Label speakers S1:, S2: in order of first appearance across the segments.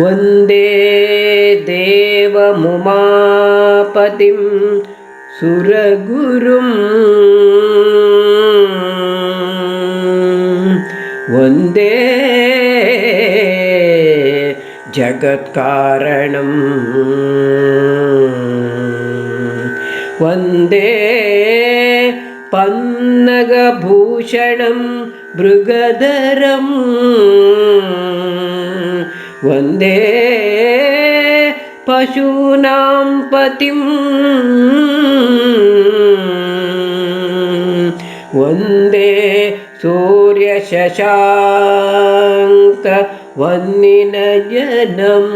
S1: वन्दे देवमुमापतिं सुरगुरुं वन्दे जगत्कारणम् वन्दे पन्नगभूषणं मृगधरम् वन्दे पशूनां पतिं वन्दे सूर्यशशाङ्कवन्निनयनं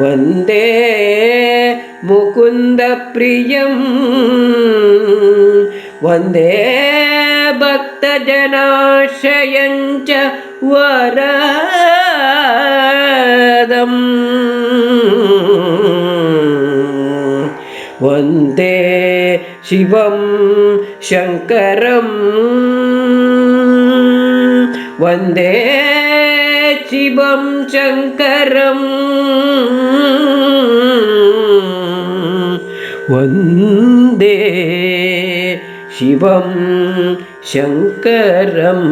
S1: वन्दे मुकुन्दप्रियं वन्दे भक्तजनाश्रयञ्च വരദം. വന്ദേ ശിവം ശങ്കരം. വന്ദേ ശിവം ശങ്കരം. വന്ദേ शिवं शङ्करम्।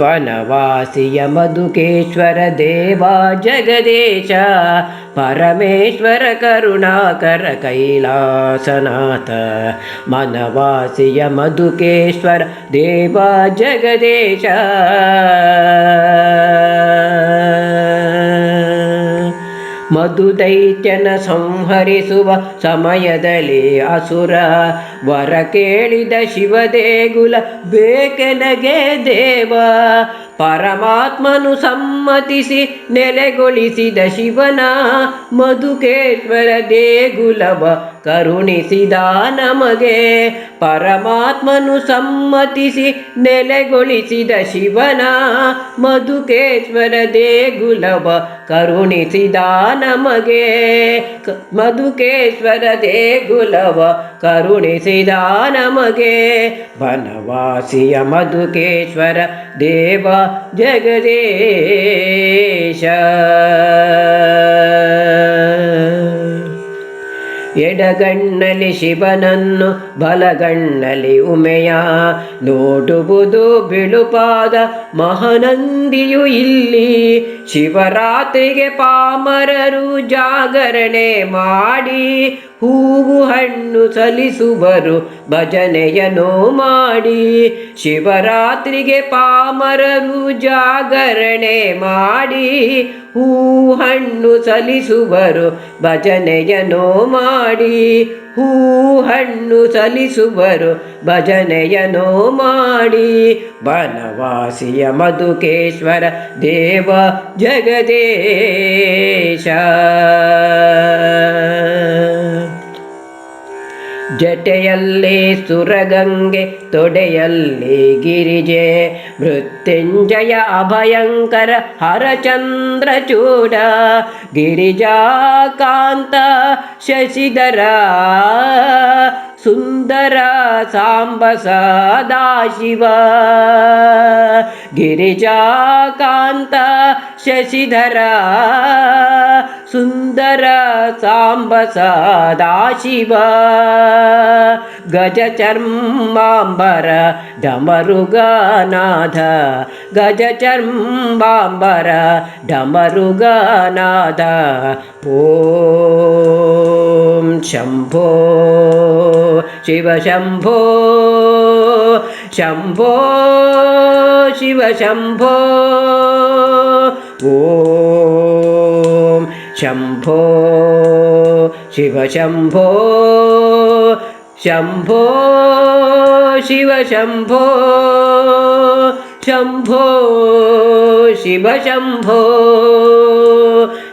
S1: वनवासि यमदुकेश्वर देवा जगदेश परमेश्वर करुणाकर कैलासनाथ मनवासि यमदुकेश्वर देवा जगदेश ಮಧುದೈತ್ಯನ ಸಂಹರಿಸುವ ಸಮಯದಲ್ಲಿ ಅಸುರ ವರ ಕೇಳಿದ ಶಿವದೇಗುಲ, ಬೇಕೆನಗೆ ದೇವ? ಪರಮಾತ್ಮನು ಸಮ್ಮತಿಸಿ ನೆಲೆಗೊಳಿಸಿದ ಶಿವನ ಮಧುಕೇಶ್ವರ ದೇಗುಲವ ಕರುಣಿಸಿದ ನಮಗೆ ಪರಮಾತ್ಮನು ಸಮ್ಮತಿಸಿ ನೆಲೆಗೊಳಿಸಿದ ಶಿವನ ಮಧುಕೇಶ್ವರ ದೇಗುಲವ ಕರುಣಿಸಿದ ನಮಗೆ ಮಧುಕೇಶ್ವರ ದೇಗುಲವ ಕರುಣಿಸಿದ ನಮಗೆ ಬನವಾಸಿಯ ಮಧುಕೇಶ್ವರ ದೇವ ಜಗದೀಶ. ಎಡಗಣ್ಣಲಿ ಶಿವನನ್ನು ಬಲಗಣ್ಣಲಿ ಉಮೆಯ. ನೋಡುವುದು ಬಿಳುಪಾದ ಮಹಾನಂದಿಯು ಇಲ್ಲಿ. ಶಿವರಾತ್ರಿಗೆ ಪಾಮರರು ಜಾಗರಣೆ ಮಾಡಿ ಹೂವು ಹಣ್ಣು ಸಲ್ಲಿಸುವರು ಭಜನೆಯನು ಮಾಡಿ. ಶಿವರಾತ್ರಿಗೆ ಪಾಮರರು ಜಾಗರಣೆ ಮಾಡಿ ಹೂ ಹಣ್ಣು ಸಲಿಸುವರು ಭಜನೆಯನು ಮಾಡಿ. ಹೂ ಹಣ್ಣು ಸಲಿಸುವರು ಭಜನೆಯನು ಮಾಡಿ. ಬನವಾಸಿಯ ಮಧುಕೇಶ್ವರ ದೇವ ಜಗದೇಶ. ಜಟೆಯಲ್ಲಿ ಸುರಗಂಗೆ ತೊಡೆಯಲ್ಲಿ ಗಿರಿಜೆ. ಮೃತ್ಯುಂಜಯ ಅಭಯಂಕರ ಹರಚಂದ್ರ ಚೂಡ ಗಿರಿಜಾಕಾಂತ ಶಶಿಧರ. ಸುಂದರ ಸಾಂಬ ಸದಾಶಿವ ಗಿರಿಜಾಕಾಂತ ಶಶಿಧರ ಸುಂದರ ಸಾಂಬ ಸದಾಶಿವ ಗಜ ಚರ್ಮಾಂಬರ ಡಮರುಗನಾಥ ಗಜ ಚರ್ಮಾಂಬರ ಡಮರುಗನಾಥ ಓಂ ॐ शम्भो शिव शम्भो शम्भो शिव शम्भो ॐ शम्भो शिव शम्भो शम्भो शिव शम्भो शम्भो शिव शम्भो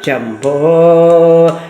S1: शम्भो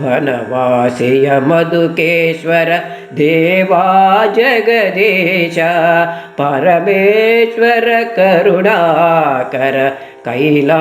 S1: वनवासे मधुकेश्वर देवा जगदेश परमेश्वर करुणाकर कैलासनात